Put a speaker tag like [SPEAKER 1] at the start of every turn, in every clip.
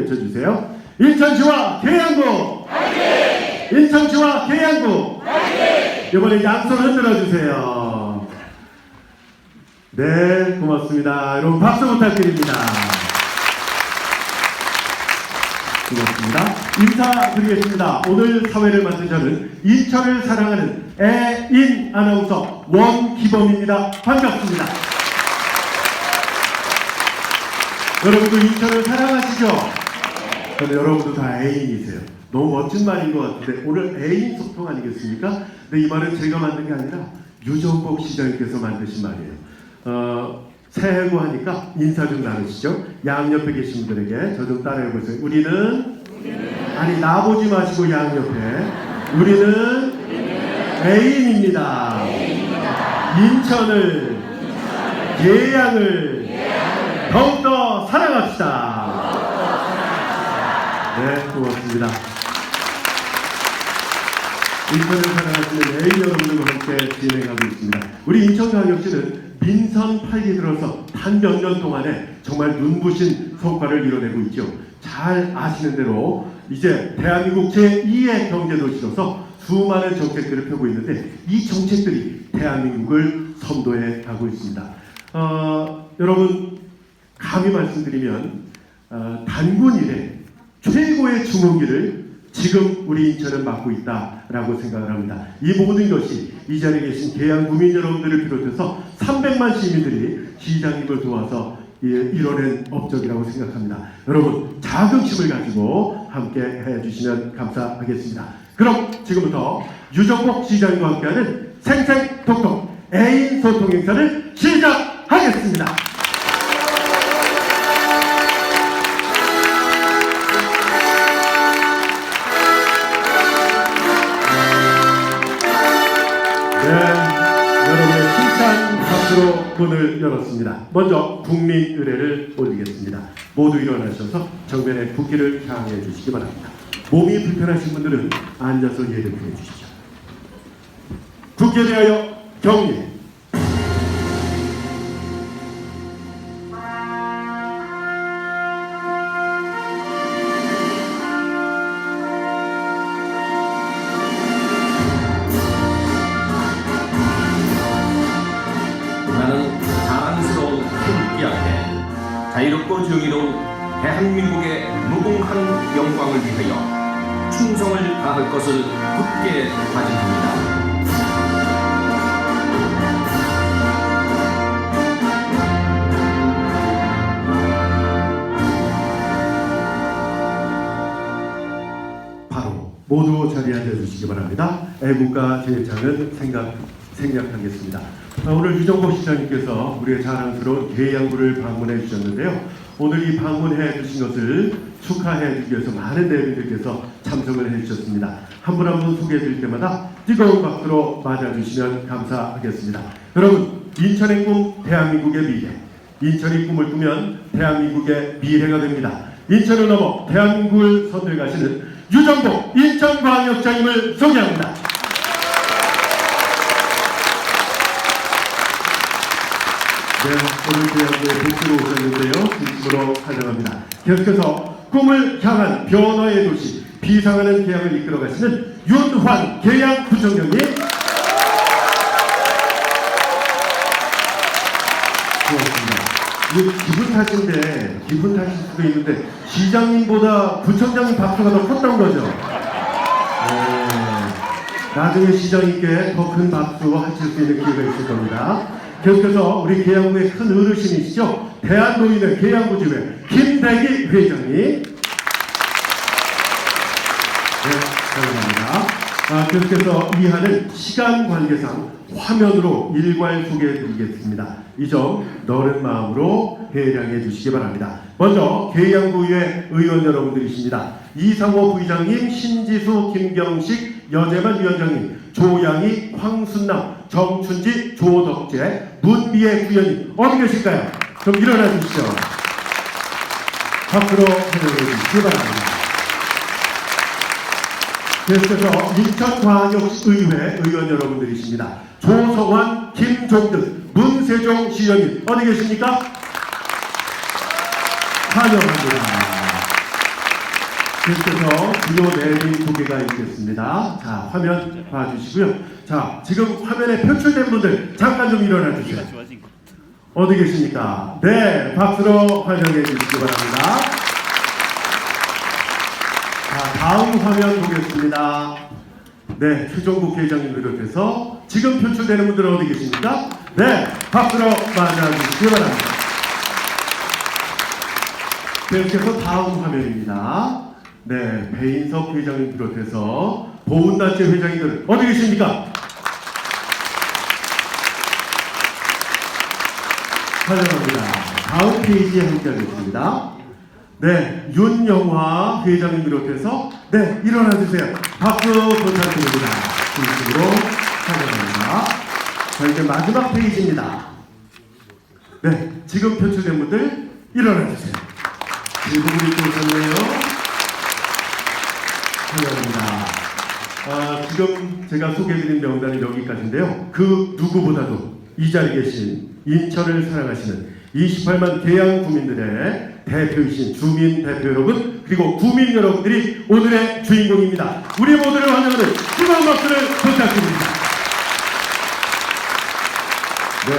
[SPEAKER 1] 외쳐주세요. 인천시와 계양구! 인천시와 계양구! 이번에 양손 흔들어 주세요. 네, 고맙습니다. 여러분 박수 부탁드립니다. 고맙습니다. 인사드리겠습니다. 오늘 사회를 맡은 저는 인천을 사랑하는 애인 아나운서 원기범입니다. 반갑습니다. 여러분도 인천을 사랑하시죠? 저는 여러분도 다 애인이세요. 너무 멋진 말인 것 같은데 오늘 애인 소통 아니겠습니까? 근데 이 말은 제가 만든 게 아니라 유정복 시장님께서 만드신 말이에요. 어, 새해고 하니까 인사 좀 나누시죠. 양옆에 계신 분들에게 저 좀 따라해 보세요. 우리는 아니 나보지 마시고 양옆에 우리는 애인입니다. 인천을 예양을 더욱더 사랑합시다. 네, 고맙습니다. 인천을 사랑하시는 애인 여러분들과 함께 진행하고 있습니다. 우리 인천광역시는 민선 8기 들어서 단 몇 년 동안에 정말 눈부신 성과를 이뤄내고 있죠. 잘 아시는 대로 이제 대한민국 제2의 경제도시로서 수많은 정책들을 펴고 있는데 이 정책들이 대한민국을 선도해 가고 있습니다. 어, 여러분 감히 말씀드리면 어, 단군 이래 최고의 주문기를 지금 우리 인천은 맡고 있다라고 생각을 합니다. 이 모든 것이 이 자리에 계신 계양 구민 여러분들을 비롯해서 300만 시민들이 시장님을 도와서 이- 이뤄낸 업적이라고 생각합니다. 여러분 자긍심을 가지고 함께 해주시면 감사하겠습니다. 그럼 지금부터 유정복 시장님과 함께하는 생생톡톡 애인 소통 행사를 시작하겠습니다. 여러분의 힘찬 박수로 문을 열었습니다. 먼저 국민 의례를 올리겠습니다. 모두 일어나셔서 정면에 국기를 향해 주시기 바랍니다. 몸이 불편하신 분들은 앉아서 예를 드려 주시죠. 국기에 대하여 경례.
[SPEAKER 2] 다할 것을 굳게 다짐합니다.
[SPEAKER 1] 모두 자리에 앉아주시기 바랍니다. 애국가 제창은 생각, 생략하겠습니다. 아, 오늘 유정복 시장님께서 우리의 자랑스러운 계양구를 방문해 주셨는데요. 오늘 이 방문해 주신 것을 축하해 주기 위해서 많은 대변인들께서 참석을 해 주셨습니다. 한 분 한 분 소개해 드릴 때마다 뜨거운 박수로 맞아주시면 감사하겠습니다. 여러분, 인천의 꿈, 대한민국의 미래. 인천이 꿈을 꾸면 대한민국의 미래가 됩니다. 인천을 넘어 대한민국을 선도해 가시는 유정복 인천광역장님을 소개합니다. 네, 오늘 대한민국에 복수로 오셨는데요. 진심으로 환영합니다. 계속해서 꿈을 향한 변화의 도시, 비상하는 계양을 이끌어 가시는 윤환 계양구청장님. 고맙습니다. 이게 기분 탓인데, 기분 탓일 수도 있는데, 시장님보다 구청장님 박수가 더 컸던 거죠. 네. 나중에 시장님께 더 큰 박수 하실 수 있는 기회가 있을 겁니다. 계속해서 우리 계양구의 큰 어르신이시죠? 대한노인의 계양구 지회 김대기 회장님. 네, 감사합니다. 아, 계속해서 이하는 시간 관계상 화면으로 일괄 소개해 드리겠습니다. 이 점 너른 마음으로 해량해 주시기 바랍니다. 먼저 계양구의 의원 여러분들이십니다. 이상호 부의장님, 신지수, 김경식, 여재만 위원장님, 조양희, 황순남, 정춘지, 조덕재, 문미애 부의원님 어디 계실까요? 좀 일어나 주시죠. 밖으로 해명해 주시기 바랍니다. 계속해서 인천광역의회 의원 여러분들이십니다. 조성환, 김종득, 문세종 시의원님 어디 계십니까? 환영합니다. 계속해서 주요 내린 소개가 있겠습니다. 자, 화면 봐주시고요. 자, 지금 화면에 표출된 분들 잠깐 좀 일어나 주세요. 어디 계십니까? 네, 박수로 환영해 주시기 바랍니다. 자, 다음 화면 보겠습니다. 네, 최종 국 회장님 비롯해서 지금 표출되는 분들은 어디 계십니까? 네, 박수로 맞아 주시기 바랍니다. 계속해서 다음 화면입니다. 네, 배인석 회장님 비롯해서 보훈단체 회장님들 어디 계십니까? 환영합니다. 다음 페이지에 함께하겠습니다. 네, 윤영화 회장님 비롯해서 네, 일어나 주세요. 박수 부탁드립니다. 진심으로 환영합니다. 자, 이제 마지막 페이지입니다. 네, 지금 표출된 분들 일어나 주세요. 일부분이 또 오셨네요. 환영합니다. 아, 지금 제가 소개해드린 명단이 여기까지인데요. 그 누구보다도 이 자리에 계신 인천을 사랑하시는 28만 개양 구민들의 대표이신 주민 대표 여러분 그리고 구민 여러분들이 오늘의 주인공입니다. 우리 모두를 환영하는 뜨거운 박수를 부탁드립니다. 네,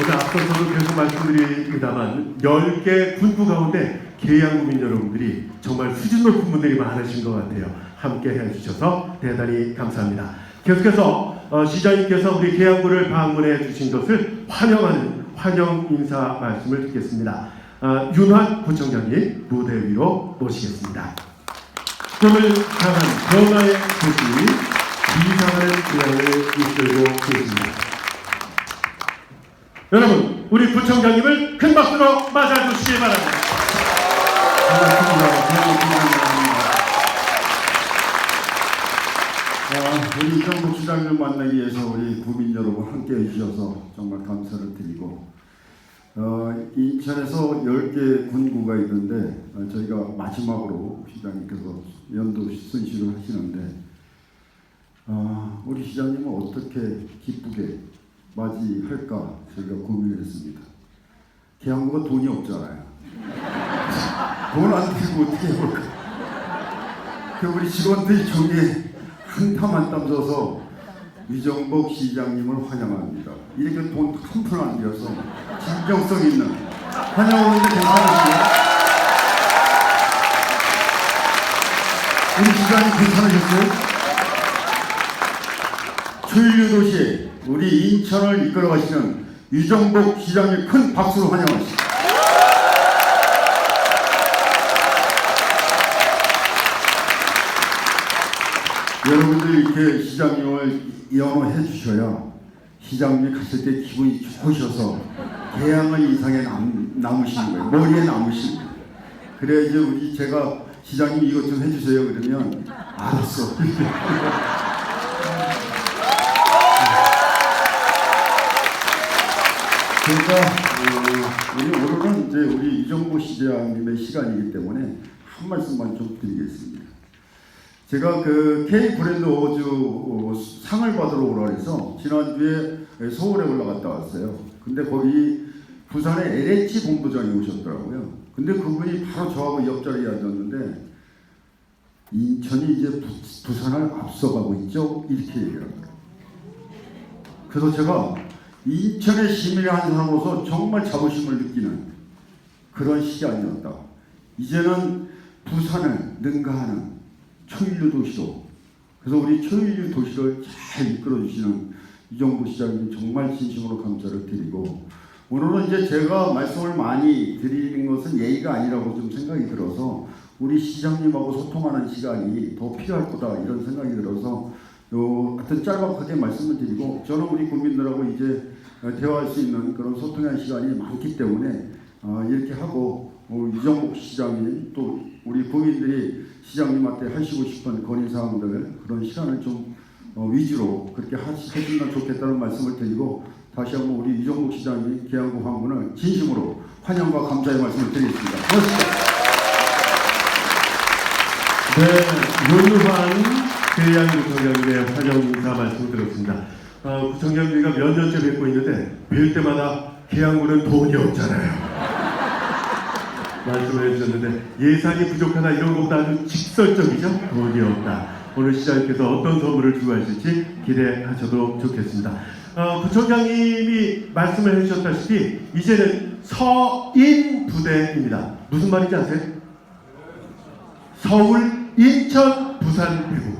[SPEAKER 1] 오늘 앞서서도 계속 말씀드립니다만 10개 군구 가운데 계양구민 여러분들이 정말 수준 높은 분들이 많으신 것 같아요. 함께 해주셔서 대단히 감사합니다. 계속해서 어, 시장님께서 우리 계양구를 방문해 주신 것을 환영하는 환영 인사 말씀을 듣겠습니다. 어, 윤환 구청장님 무대 위로 모시겠습니다. 꿈을 향한 변화의 도시 이상하는 기량을 이끌고 계십니다. 여러분, 우리 구청장님을 큰 박수로 맞아주시기 바랍니다.
[SPEAKER 3] 아, 우리 정국 시장을 만나기 위해서 우리 국민 여러분 함께 해주셔서 정말 감사를 드리고 어, 인천에서 10개 군구가 있는데 어, 저희가 마지막으로 시장님께서 연도 순시를 하시는데 아, 우리 시장님은 어떻게 기쁘게 맞이할까 저희가 고민을 했습니다. 계양구가 돈이 없잖아요. 돈안 들고 어떻게 해볼까? 그 우리 직원들이 종이에 한땀 한땀 써서 위정복 시장님을 환영합니다. 이렇게 돈 한 푼 안 들여서 진정성 있는 환영하는데 괜찮으세요? 우리 시장님 괜찮으셨어요? 초일류 도시 우리 인천을 이끌어 가시는 위정복 시장님 큰 박수로 환영하십니 여러분들 이렇게 시장님을 연호해 주셔야 시장님이 갔을 때 기분이 좋으셔서 대양을 인상에 남, 남으시는 거예요. 머리에 남으시는 거예요. 그래 이제 우리 제가 시장님 이것 좀 해주세요 그러면 알았어. 그러니까 어, 우리 오늘은 이제 우리 이정보 시장님의 시간이기 때문에 한 말씀만 좀 드리겠습니다. 제가 그 K 브랜드 어워즈 어, 상을 받으러 오라 그래서 지난주에 서울에 올라갔다 왔어요. 근데 거기 부산에 LH 본부장이 오셨더라고요. 근데 그분이 바로 저하고 옆자리에 앉았는데 인천이 이제 부, 부산을 앞서가고 있죠. 이렇게 하더라고요. 그래서 제가 인천의 시민의 한 사람으로서 정말 자부심을 느끼는 그런 시간이었다. 이제는 부산을 능가하는 초일류 도시로 그래서 우리 초일류 도시를 잘 이끌어 주시는 이정부 시장님 정말 진심으로 감사를 드리고 오늘은 이제 제가 말씀을 많이 드리는 것은 예의가 아니라고 좀 생각이 들어서 우리 시장님하고 소통하는 시간이 더 필요할 거다 이런 생각이 들어서 요 하여튼 짤막하게 말씀을 드리고 저는 우리 국민들하고 이제 대화할 수 있는 그런 소통의 시간이 많기 때문에 어, 이렇게 하고 어, 이정복 시장님 또 우리 국민들이 시장님한테 하시고 싶은 건의사항들 그런 시간을 좀 어, 위주로 그렇게 하시, 해주면 좋겠다는 말씀을 드리고 다시 한번 우리 이정복 시장님 계양구 황군을 진심으로 환영과 감사의 말씀을 드리겠습니다. 고맙습니다.
[SPEAKER 1] 네, 윤환 계양구청장님의 환영 인사 말씀 들었습니다. 어, 구청장님과 몇 년째 뵙고 있는데 뵐 때마다 계양구는 돈이 없잖아요. 말씀을 해주셨는데 예산이 부족하다 이런 것보다 아주 직설적이죠. 돈이 없다. 오늘 시장님께서 어떤 선물을 주고 하실지 기대하셔도 좋겠습니다. 어, 부총장님이 말씀을 해주셨다시피 이제는 서인 부대입니다. 무슨 말인지 아세요? 서울, 인천, 부산, 대구.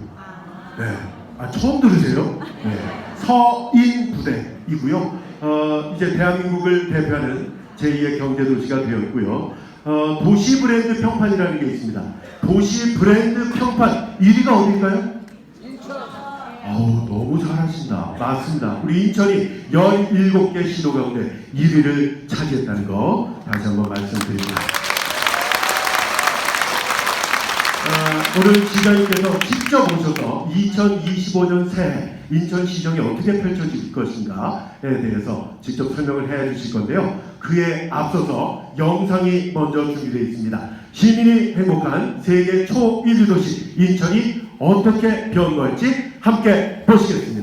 [SPEAKER 1] 네. 아, 처음 들으세요? 네. 서인 부대이고요. 어, 이제 대한민국을 대표하는 제2의 경제도시가 되었고요. 어, 도시 브랜드 평판이라는 게 있습니다. 도시 브랜드 평판 1위가 어딜까요? 아우 너무 잘하신다. 맞습니다. 우리 인천이 17개 시도 가운데 1위를 차지했다는 거 다시 한번 말씀드립니다. 아, 오늘 시장님께서 직접 오셔서 2025년 새해 인천 시정이 어떻게 펼쳐질 것인가에 대해서 직접 설명을 해 주실 건데요. 그에 앞서서 영상이 먼저 준비되어 있습니다. 시민이 행복한 세계 초일류 도시 인천이 어떻게 변모할지 함께 보시겠습니다.